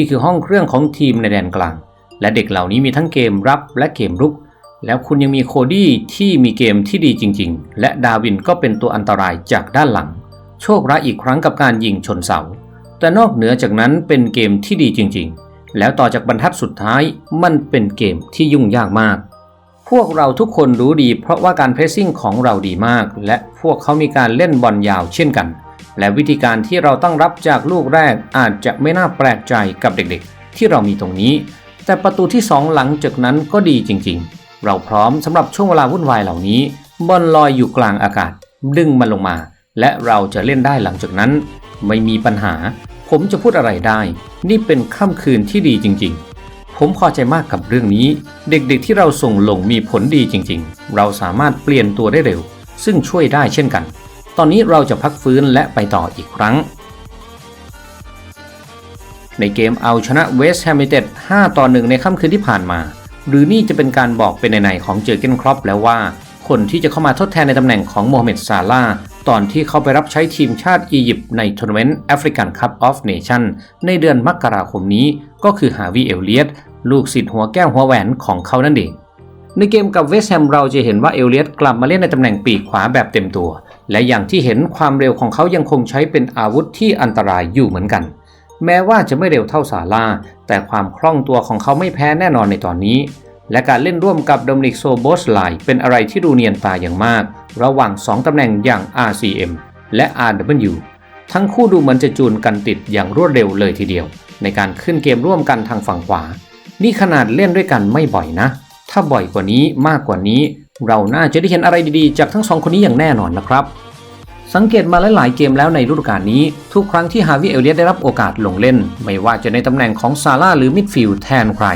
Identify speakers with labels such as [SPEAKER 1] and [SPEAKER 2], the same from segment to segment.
[SPEAKER 1] นี่คือห้องเครื่องของทีมในแดนกลาง และเด็กเหล่านี้มีทั้งเกมรับและเกมรุก แล้วคุณยังมีโคดี้ที่มีเกมที่ดีจริง ๆ และดาวินก็เป็นตัวอันตรายจากด้านหลัง โชคร้ายอีกครั้งกับการยิงชนเสา แต่นอกเหนือจากนั้นเป็นเกมที่ดีจริง ๆ แล้วต่อจากบรรทัดสุดท้ายมันเป็นเกมที่ยุ่งยากมากพวกเราทุกคนรู้ดีเพราะว่าการเพรสซิ่งของเราดีมาก และพวกเขามีการเล่นบอลยาวเช่นกัน และวิธีการที่เราต้องรับจากลูกแรกอาจจะไม่น่าแปลกใจกับเด็กๆ ที่เรามีตรงนี้ แต่ประตูที่สองหลังจากนั้นก็ดีจริงๆ เราพร้อมสำหรับช่วงเวลาวุ่นวายเหล่านี้บอลลอยอยู่กลางอากาศ ดึงมันลงมา และเราจะเล่นได้หลังจากนั้น ไม่มีปัญหา ผมจะพูดอะไรได้ นี่เป็นค่ำคืนที่ดีจริง ๆ ผมพอใจมากกับเรื่องนี้ เด็กๆที่เราส่งลงมีผลดีจริง ๆ เราสามารถเปลี่ยนตัวได้เร็ว ซึ่งช่วยได้เช่นกัน ตอนนี้เราจะพักฟื้นและไปต่ออีกครั้ง ในเกมเอาชนะเวสต์แฮม i เต็ด5ต่อ1ในค่ำคืนที่ผ่านมา หรือนี่จะเป็นการบอกเป็นในๆของเจอเกนครอปแล้วว่า คนที่จะเข้ามาทดแทนในตำแหน่งของโมฮัมเหม็ดซาลาตอนที่เขาไปรับใช้ทีมชาติอียิปต์ในทัวร์นาเมนต์แอฟริกันคัพออฟเนชั่นในเดือนมกราคมนี้ก็คือฮาวิเอลเลียตลูกศิษย์หัวแก้วหัวแหวนของเขานั่นเอง ในเกมกับเวสแฮมเราจะเห็นว่าเอลเลียตกลับมาเล่นในตำแหน่งปีกขวาแบบเต็มตัว และอย่างที่เห็นความเร็วของเขายังคงใช้เป็นอาวุธที่อันตรายอยู่เหมือนกัน แม้ว่าจะไม่เร็วเท่าซาลาแต่ความคล่องตัวของเขาไม่แพ้แน่นอนในตอนนี้ และการเล่นร่วมกับโดมินิกโซโบสไลเป็นอะไรที่ดูเนียนตาอย่างมาก ระหว่าง 2ตำแหน่งอย่าง RCM และ RW ทั้งคู่ดูเหมือนจะจูนกันติดอย่างรวดเร็วเลยทีเดียว ในการขึ้นเกมร่วมกันทางฝั่งขวา นี่ขนาดเล่นด้วยกันไม่บ่อยนะ ถ้าบ่อยกว่านี้มากกว่านี้ เราน่าจะได้เห็นอะไรดีๆ จากทั้งสองคนนี้อย่างแน่นอนนะครับ สังเกตมาหลายๆเกมแล้วในฤดูกาลนี้ ทุกครั้งที่ฮาวิเอลเลียตได้รับโอกาสลงเล่น ไม่ว่าจะในตำแหน่งของซาร่าหรือมิดฟิลด์แทนใคร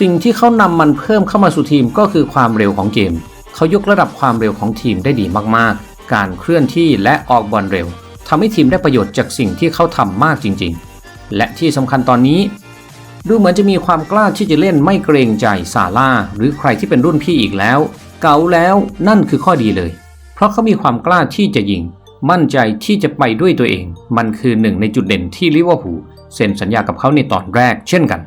[SPEAKER 1] สิ่งที่เขานำมันเพิ่มเข้ามาสู่ทีมก็คือความเร็วของเกม เขายกระดับความเร็วของทีมได้ดีมากๆ การเคลื่อนที่และออกบอลเร็วทำให้ทีมได้ประโยชน์จากสิ่งที่เขาทำมากจริง ๆ และที่สำคัญตอนนี้ ดูเหมือนจะมีความกล้าที่จะเล่นไม่เกรงใจซาร่าหรือใครที่เป็นรุ่นพี่อีกแล้ว เก่าแล้วนั่นคือข้อดีเลย เพราะเขามีความกล้าที่จะยิง มั่นใจที่จะไปด้วยตัวเอง มันคือหนึ่งในจุดเด่นที่ลิเวอร์พูลเซ็นสัญญากับเขาในตอนแรกเช่นกัน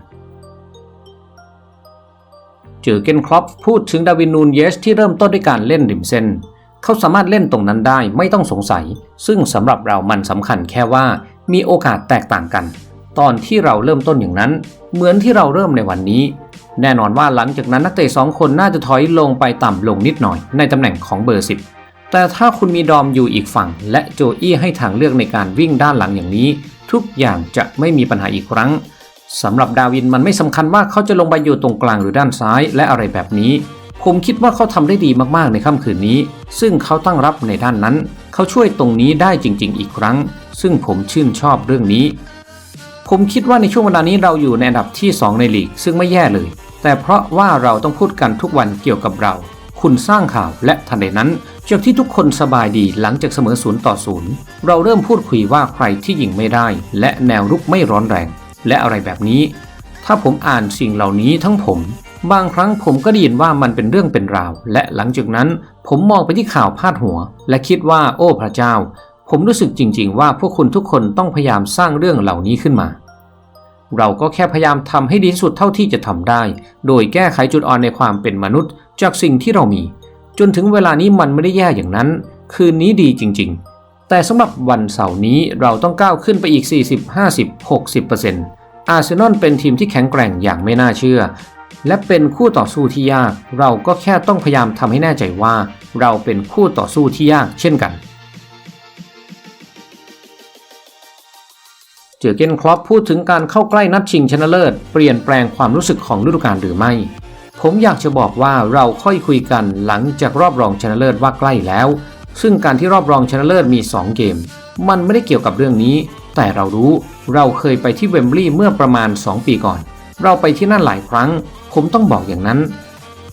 [SPEAKER 1] เจอเกนครอปพูดถึงดาวินนูนเยสที่เริ่มต้นด้วยการเล่นริมเส้น เขาสามารถเล่นตรงนั้นได้ไม่ต้องสงสัย ซึ่งสำหรับเรามันสำคัญแค่ว่ามีโอกาสแตกต่างกัน ตอนที่เราเริ่มต้นอย่างนั้น เหมือนที่เราเริ่มในวันนี้ แน่นอนว่าหลังจากนั้นนักเตะสองคนน่าจะถอยลงไปต่ำลงนิดหน่อย ในตำแหน่งของเบอร์ 10 แต่ถ้าคุณมีดอมอยู่อีกฝั่ง และโจอี้ให้ทางเลือกในการวิ่งด้านหลังอย่างนี้ ทุกอย่างจะไม่มีปัญหาอีกครั้งสำหรับดาวินมันไม่สำคัญว่าเขาจะลงไปอยู่ตรงกลางหรือด้านซ้ายและอะไรแบบนี้ผมคิดว่าเขาทำได้ดีมากๆในค่ำคืนนี้ ซึ่งเขาตั้งรับในด้านนั้น เขาช่วยตรงนี้ได้จริง ๆ อีกครั้ง ซึ่งผมชื่นชอบเรื่องนี้ ผมคิดว่าในช่วงเวลานี้เราอยู่ในอันดับที่ 2 ในลีก ซึ่งไม่แย่เลย แต่เพราะว่าเราต้องพูดกันทุกวันเกี่ยวกับเรา คุณสร้างข่าวและทันใดนั้นจากที่ทุกคนสบายดีหลังจากเสมอศูนย์ต่อศูนย์เราเริ่มพูดคุยว่าใครที่ยิงไม่ได้ และแนวรุกไม่ร้อนแรง และอะไรแบบนี้ ถ้าผมอ่านสิ่งเหล่านี้ทั้งผม บางครั้งผมก็ได้ยินว่ามันเป็นเรื่องเป็นราว และหลังจากนั้นผมมองไปที่ข่าวพาดหัว และคิดว่าโอ้พระเจ้า ผมรู้สึกจริง ๆ ว่าพวกคุณทุกคนต้องพยายามสร้างเรื่องเหล่านี้ขึ้นมา เราก็แค่พยายามทำให้ดีที่สุดเท่าที่จะทำได้ โดยแก้ไขจุดอ่อนในความเป็นมนุษย์ จากสิ่งที่เรามี จนถึงเวลานี้มันไม่ได้แย่อย่างนั้น คืนนี้ดีจริง ๆ แต่สำหรับวันเสาร์นี้เราต้องก้าวขึ้นไปอีก 40 50 60%อาร์เซนอลเป็นทีมที่แข็งแกร่งอย่างไม่น่าเชื่อ และเป็นคู่ต่อสู้ที่ยาก เราก็แค่ต้องพยายามทำให้แน่ใจว่า เราเป็นคู่ต่อสู้ที่ยาก เช่นกัน เจอเกนครอปพูดถึงการเข้าใกล้นัดชิงชนะเลิศ เปลี่ยนแปลงความรู้สึกของฤดูกาลหรือไม่ ผมอยากจะบอกว่าเราค่อยคุยกันหลังจากรอบรองชนะเลิศว่าใกล้แล้ว ซึ่งการที่รอบรองชนะเลิศมี 2 เกม มันไม่ได้เกี่ยวกับเรื่องนี้ แต่เรารู้เราเคยไปที่เวมบลีย์เมื่อประมาณ 2 ปีก่อน เราไปที่นั่นหลายครั้ง ผมต้องบอกอย่างนั้น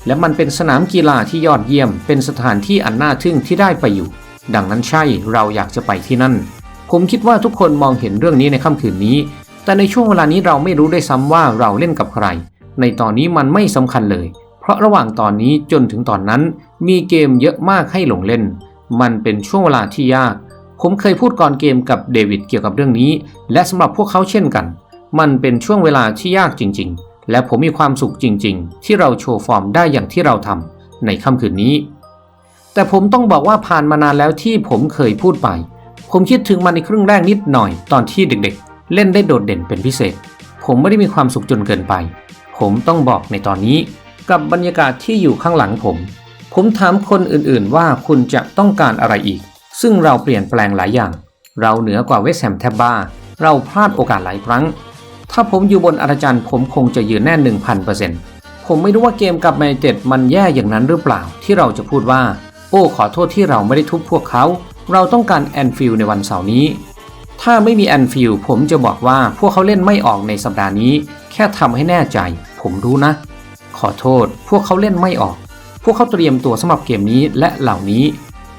[SPEAKER 1] และมันเป็นสนามกีฬาที่ยอดเยี่ยม เป็นสถานที่อันน่าทึ่งที่ได้ไปอยู่ ดังนั้นใช่เราอยากจะไปที่นั่น ผมคิดว่าทุกคนมองเห็นเรื่องนี้ในค่ำคืนนี้ แต่ในช่วงเวลานี้เราไม่รู้ได้ซ้ำว่าเราเล่นกับใคร ในตอนนี้มันไม่สำคัญเลย เพราะระหว่างตอนนี้จนถึงตอนนั้น มีเกมเยอะมากให้หลงเล่น มันเป็นช่วงเวลาที่ยาก ผมเคยพูดก่อนเกมกับเดวิดเกี่ยวกับเรื่องนี้ และสำหรับพวกเขาเช่นกัน มันเป็นช่วงเวลาที่ยากจริง ๆ และผมมีความสุขจริง ๆ ที่เราโชว์ฟอร์มได้อย่างที่เราทำในค่ำคืนนี้ แต่ผมต้องบอกว่าผ่านมานานแล้วที่ผมเคยพูดไป ผมคิดถึงมันในครึ่งแรกนิดหน่อยตอนที่เด็กๆ เล่นได้โดดเด่นเป็นพิเศษ ผมไม่ได้มีความสุขจนเกินไป ผมต้องบอกในตอนนี้ กับบรรยากาศที่อยู่ข้างหลังผม ผมถามคนอื่นๆว่าคุณจะต้องการอะไรอีก ซึ่งเราเปลี่ยนแปลงหลายอย่าง เราเหนือกว่าเวสแฮมแทบบ้า เราพลาดโอกาสหลายครั้ง ถ้าผมอยู่บนอาจารย์ผมคงจะยืนแน่น1,000%ผมไม่รู้ว่าเกมกับแมนเต็ดมันแย่อย่างนั้นหรือเปล่า ที่เราจะพูดว่า โอ้ขอโทษที่เราไม่ได้ทุบพวกเขา เราต้องการแอนฟิลในวันเสาร์นี้ ถ้าไม่มีแอนฟิลผมจะบอกว่าพวกเขาเล่นไม่ออกในสัปดาห์นี้ แค่ทำให้แน่ใจ ผมรู้นะ ขอโทษ พวกเขาเล่นไม่ออก พวกเขาเตรียมตัวสำหรับเกมนี้และเหล่านี้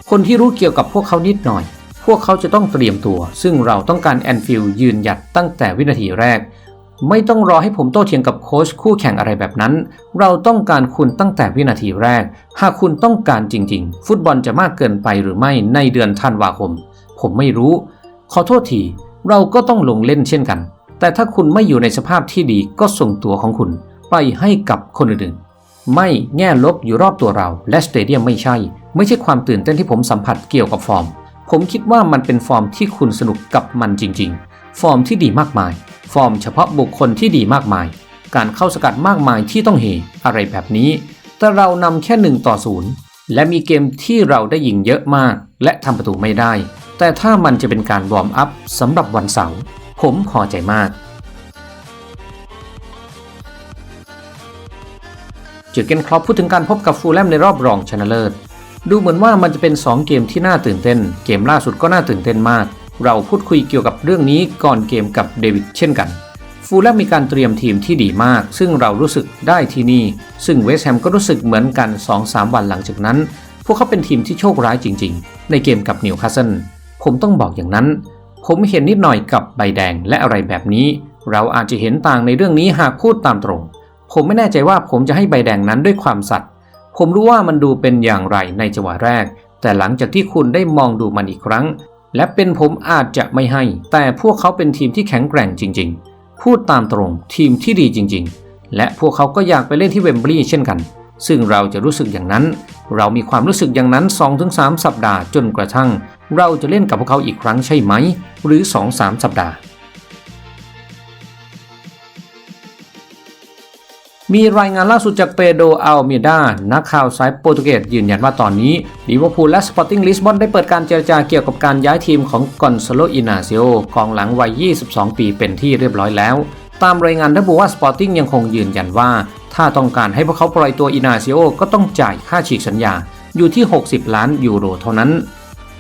[SPEAKER 1] คนที่รู้เกี่ยวกับพวกเขานิดหน่อย พวกเขาจะต้องเตรียมตัว ซึ่งเราต้องการแอนฟิลยืนหยัดตั้งแต่วินาทีแรก ไม่ต้องรอให้ผมโต้เถียงกับโค้ชคู่แข่งอะไรแบบนั้น เราต้องการคุณตั้งแต่วินาทีแรก หากคุณต้องการจริง ๆ ฟุตบอลจะมากเกินไปหรือไม่ในเดือนธันวาคม ผมไม่รู้ ขอโทษที เราก็ต้องลงเล่นเช่นกัน แต่ถ้าคุณไม่อยู่ในสภาพที่ดีก็ส่งตัวของคุณ ไปให้กับคนอื่นๆ ไม่แง่ลบอยู่รอบตัวเรา และสเตเดียมไม่ใช่ ไม่ใช่ความตื่นเต้นที่ผมสัมผัสเกี่ยวกับฟอร์ม ผมคิดว่ามันเป็นฟอร์มที่คุณสนุกกับมันจริง ๆ ฟอร์มที่ดีมากมาย ฟอร์มเฉพาะบุคคลที่ดีมากมาย การเข้าสกัดมากมายที่ต้องเฮอะไรแบบนี้ แต่เรานำแค่หนึ่งต่อศูนย์และมีเกมที่เราได้ยิงเยอะมาก และทำประตูไม่ได้ แต่ถ้ามันจะเป็นการวอร์มอัพสำหรับวันเสาร์ผมพอใจมากเจอเกนครอปพูดถึงการพบกับฟูลแลมในรอบรองชนะเลิศ ดูเหมือนว่ามันจะเป็น 2 เกมที่น่าตื่นเต้น เกมล่าสุดก็น่าตื่นเต้นมาก เราพูดคุยเกี่ยวกับเรื่องนี้ก่อนเกมกับเดวิดเช่นกัน ฟูลแลมมีการเตรียมทีมที่ดีมาก ซึ่งเรารู้สึกได้ที่นี่ ซึ่งเวสต์แฮมก็รู้สึกเหมือนกัน 2-3 วันหลังจากนั้น พวกเขาเป็นทีมที่โชคร้ายจริง ๆ ในเกมกับนิวคาสเซิลผมต้องบอกอย่างนั้น ผมเห็นนิดหน่อยกับใบแดงและอะไรแบบนี้ เราอาจจะเห็นต่างในเรื่องนี้หากพูดตามตรง ผมไม่แน่ใจว่าผมจะให้ใบแดงนั้นด้วยความสัตย์ผมรู้ว่ามันดูเป็นอย่างไรในจังหวะแรก แต่หลังจากที่คุณได้มองดูมันอีกครั้ง และเป็นผมอาจจะไม่ให้ แต่พวกเขาเป็นทีมที่แข็งแกร่งจริง ๆ พูดตามตรงทีมที่ดีจริง ๆ และพวกเขาก็อยากไปเล่นที่เวมบลีย์เช่นกัน ซึ่งเราจะรู้สึกอย่างนั้น เรามีความรู้สึกอย่างนั้น 2-3 สัปดาห์จนกระทั่ง เราจะเล่นกับพวกเขาอีกครั้งใช่ไหม หรือ 2-3 สัปดาห์ มีรายงานล่าสุดจากเปโดอัลเมดา นักข่าวสายโปรตุเกสยืนยันว่าตอนนี้ลิเวอร์พูลและสปอร์ติ้งลิสบอนได้เปิดการเจรจาเกี่ยวกับการย้ายทีมของกอนซาโลอินาซิโอกองหลังวัย 22 ปีเป็นที่เรียบร้อยแล้ว ตามรายงานระบุว่าสปอร์ติ้งยังคงยืนยันว่า ถ้าต้องการให้พวกเขาปล่อยตัวอินาซิโอก็ต้องจ่ายค่าฉีกสัญญาอยู่ที่ 60 ล้านยูโรเท่านั้น